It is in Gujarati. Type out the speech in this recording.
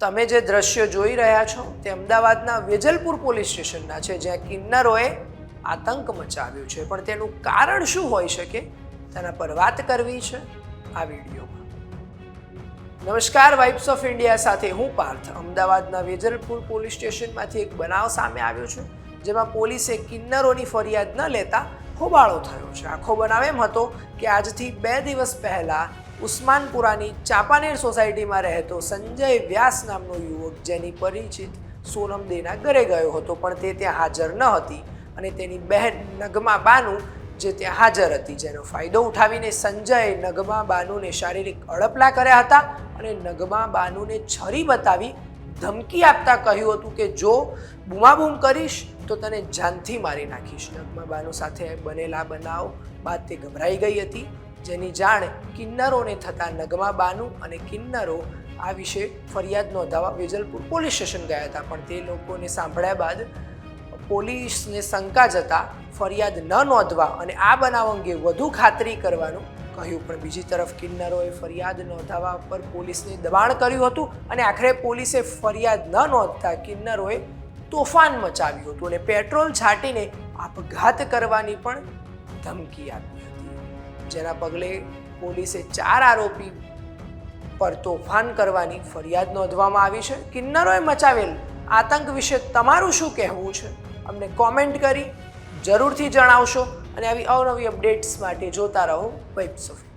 તમે જે દ્રશ્યો જોઈ રહ્યા છો તે અમદાવાદના વેજલપુર પોલીસ સ્ટેશનના છે, જ્યાં કિન્નરોએ આતંક મચાવ્યો છે. પણ તેનું કારણ શું હોઈ શકે? તેના પર વાત કરવી છે આ વિડીયોમાં. નમસ્કાર, વાઇબ્સ ઓફ ઇન્ડિયા સાથે હું પાર્થ. અમદાવાદના વેજલપુર પોલીસ સ્ટેશનમાંથી એક બનાવ સામે આવ્યો છે, જેમાં પોલીસે કિન્નરોની ફરિયાદ ન લેતા હોબાળો થયો છે. આખો બનાવ એમ હતો કે આજથી બે દિવસ પહેલા ઉસ્માનપુરાની ચાપાનેર સોસાયટીમાં રહેતો સંજય વ્યાસ નામનો યુવક જેની પરિચિત સોનમ દેના ઘરે ગયો હતો, પણ તે ત્યાં હાજર ન હતી અને તેની બહેન નગમા બાનુ જે ત્યાં હાજર હતી, જેનો ફાયદો ઉઠાવીને સંજયે નગમા બાનુને શારીરિક અડપલા કર્યા હતા અને નગમા બાનુને છરી બતાવી ધમકી આપતા કહ્યું હતું કે, જો બૂમાબૂમ કરીશ, તો તને જાનથી મારી નાખીશ. નગમા બાનુ સાથે બનેલા બનાવ બાદ તે ગભરાઈ ગઈ હતી જેની જાણ કિન્નરોને થતાં નગમા બાનુ અને કિન્નરો આ વિશે ફરિયાદ નોંધાવવા વેજલપુર પોલીસ સ્ટેશન ગયા હતા. પણ તે લોકોને સાંભળ્યા બાદ પોલીસને શંકા જતા ફરિયાદ ન નોંધવા અને આ બનાવ અંગે વધુ ખાતરી કરવાનું કહ્યું. પણ બીજી તરફ કિન્નરોએ ફરિયાદ નોંધાવવા પર પોલીસને દબાણ કર્યું હતું અને આખરે પોલીસે ફરિયાદ ન નોંધતા કિન્નરોએ તોફાન મચાવ્યું હતું અને પેટ્રોલ છાંટીને આપઘાત કરવાની પણ ધમકી આપી. હતી જેના પગલે પોલીસે ચાર આરોપી પર તોફાન કરવાની ફરિયાદ નોંધવામાં આવી છે. કિન્નરોએ મચાવેલ આતંક વિશે તમારું શું કહેવું છે? અમને કોમેન્ટ કરી જરૂરથી જણાવશો અને આવી અવનવી અપડેટ્સ માટે જોતા રહો ઓફ